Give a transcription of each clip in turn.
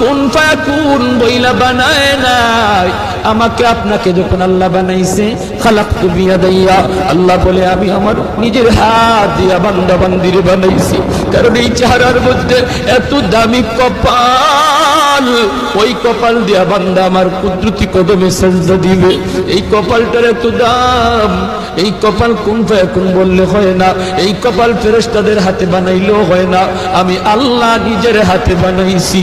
কোন ফায়াকুন বইলা বানায় নাই? আমাকে আপনাকে যখন আল্লাহ বানাইছে খালাক তু বিয়া দাইয়া আল্লাহ বলে, আমি আমার নিজের হাত দিয়া বান্দা বান্দিরে বানাইছি। কারণ এই চেহারার মধ্যে এত দামি কপাল। ওই কপাল দিয়া বান্দা আমার কুদরতি কদমে সাজদা দিবে। এই কপালটার এত দাম। এই কপাল কোন কোন বললে হয় না। এই কপাল ফেরেশতাদের হাতে বানাইলেও হয় না। আমি আল্লাহ নিজের হাতে বানাইছি।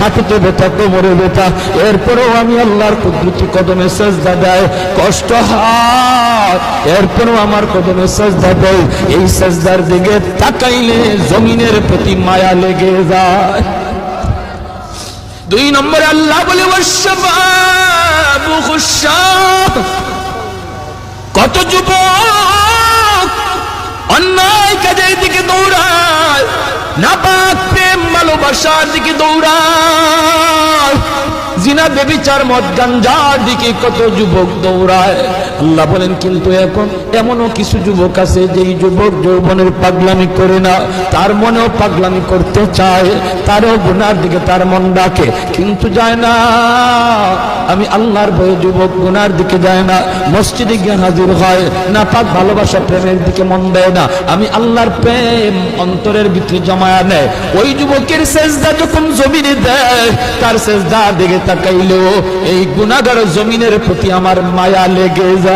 হাঁটুতে ব্যথা কোমরে ব্যথা এরপরেও আমি আল্লাহর কুদরতি কদমে সেজদা দেয়, কষ্ট হয় এরপরেও আমার কদমে সেজদা দেয়, এই সেজদার দিকে তাকাইলে জমিনের প্রতি মায়া লেগে যায়। দুই নম্বরে আল্লাহ বলে কত যুবক অন্যায় কাজের দিকে দৌড়ায়, নাপাক ভালোবাসার দিকে দৌড়ায়। জিনা বেবিচার মদ গাঞ্জার দিকে কত যুবক দৌড়ায়। আল্লাহ বলেন, কিন্তু এখন এমনও কিছু যুবক আছে যেই যুবক যৌবনের পাগলামি করে না। তার মনেও পাগলামি করতে চায়, তারও গুনার দিকে তার মন ডাকে, কিন্তু যায় না। আমি আল্লাহর ভয়ে যুবক গুনার দিকে যায় না। মসজিদে গিয়ে হাজির হয় না পাক ভালোবাসা প্রেমের দিকে মন দেয় না। আমি আল্লাহর প্রেম অন্তরের ভিতরে জমায়া নেয়। ওই যুবকের সেজদা যখন জমিনে দেয়, তার সেজদা দিকে তাকাইলেও এই গুনাগার জমিনের প্রতি আমার মায়া লেগে যায়।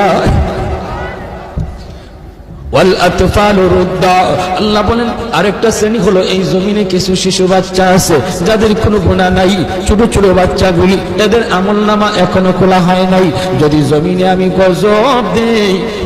আল্লাহ বলেন, আরেকটা শ্রেণি হলো এই জমিনে কিছু শিশু বাচ্চা আছে, যাদের কোনো গুণা নাই, ছোট ছোট বাচ্চাগুলি এদের আমল নামা এখনও খোলা হয় নাই। যদি জমিনে আমি গজব দেই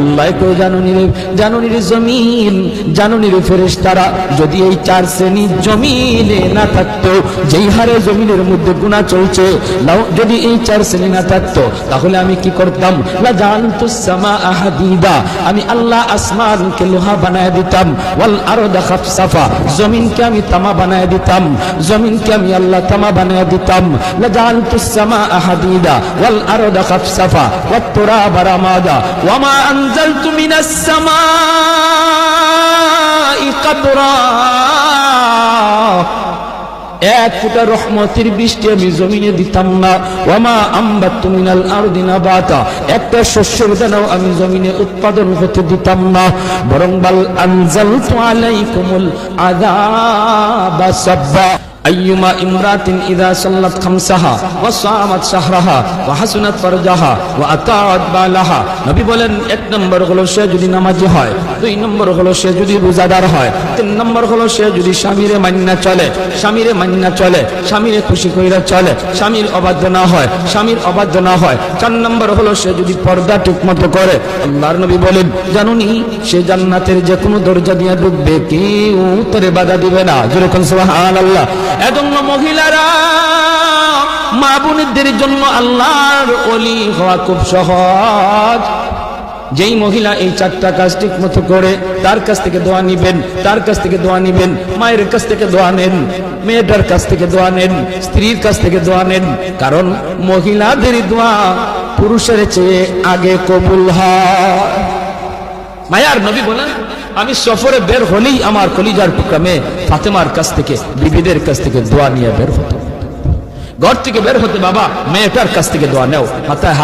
আল্লাহ কেউ জানুনি রে জানুনি রে জমিন জানুনি রে ফেরেশ তারা যদি এই চার শ্রেণি জমিনে না থাকতো, যেই হারে জমিনের মধ্যে গুণা চলছে যদি এই চার শ্রেণি না থাকতো, তাহলে আমি কি করতাম? লা জানতু সামা আহাদিদা আমি আল্লাহ আসমানকে লোহা বানায় দিতাম, ওয়াল আরদা খাফসাফা, জমিনকে আমি তামা বানায় দিতাম, জমিনকে আমি আল্লাহ তামা বানায় দিতাম লা জানতু সামা আহাদিদা ওয়াল আরদা খাফসাফা, ওয়াত তুরাবা রামাদা ওয়ামা আনজালতু মিনাস সামাই কাতরা এক ফুটা রহমতের বৃষ্টি আমি জমিনে দিতাম না। ওমা আম্বা তুমিনাল আরদিনা বাতা একটা শস্যের দানাও আমি জমিনে উৎপাদন হতে দিতাম না। বরং বাল আনজাল আলাইকুমুল আইয়ুমা ইমরাতিন ইদা সাল্লাত খামসাহা ওয়া সামাত শাহরাহা ওয়া হাসুনাত ফারজাহা ওয়া আতাআত এক নম্বর হলো সে যদি নামাজি হয়, দুই নম্বর হলো সে যদি রোজাদার হয়, তিন নম্বর হলো সে যদি স্বামীরে মান্না চলে, স্বামীরে মান্না চলে, স্বামীরে খুশি কইরা চলে, স্বামীর অবাধ্য না হয়, স্বামীর অবাধ্য না হয়। চার নম্বর হলো সে যদি পর্দা ঠিকমতো করে, আল্লাহর নবী বলেন, জানুনি, সে জান্নাতের যে কোনো দরজা দিয়ে ঢুকবে, কেউ উত্তরে বাধা দিবে না। যেরকম সুবহানাল্লাহ। এজন্য মহিলারা মা বোনদের জন্য আল্লাহর অলি হওয়া খুব সহজ। যেই মহিলা এই চারটা কাজ ঠিক মতো করে, তার কাছ থেকে দোয়া নিবেন, তার কাছ থেকে দোয়া নিবেন, মায়ের কাছ থেকে দোয়া নেন, মেয়েটার কাছ থেকে দোয়া নেন, স্ত্রীর কাছ থেকে দোয়া নেন, কারণ মহিলাদের দোয়া পুরুষের চেয়ে আগে কবুল হয়। মায়ার নবী বলেন, আমি সফরে বের হলেই আমার কলিজার টুকরা ফাতেমার কাছ থেকে, বিবিদের কাছ থেকে দোয়া নিয়ে বের হতো ঘর থেকে বের হতে বাবা, মেয়েটার কাছ থেকে দোয়া নেও হাতে হাত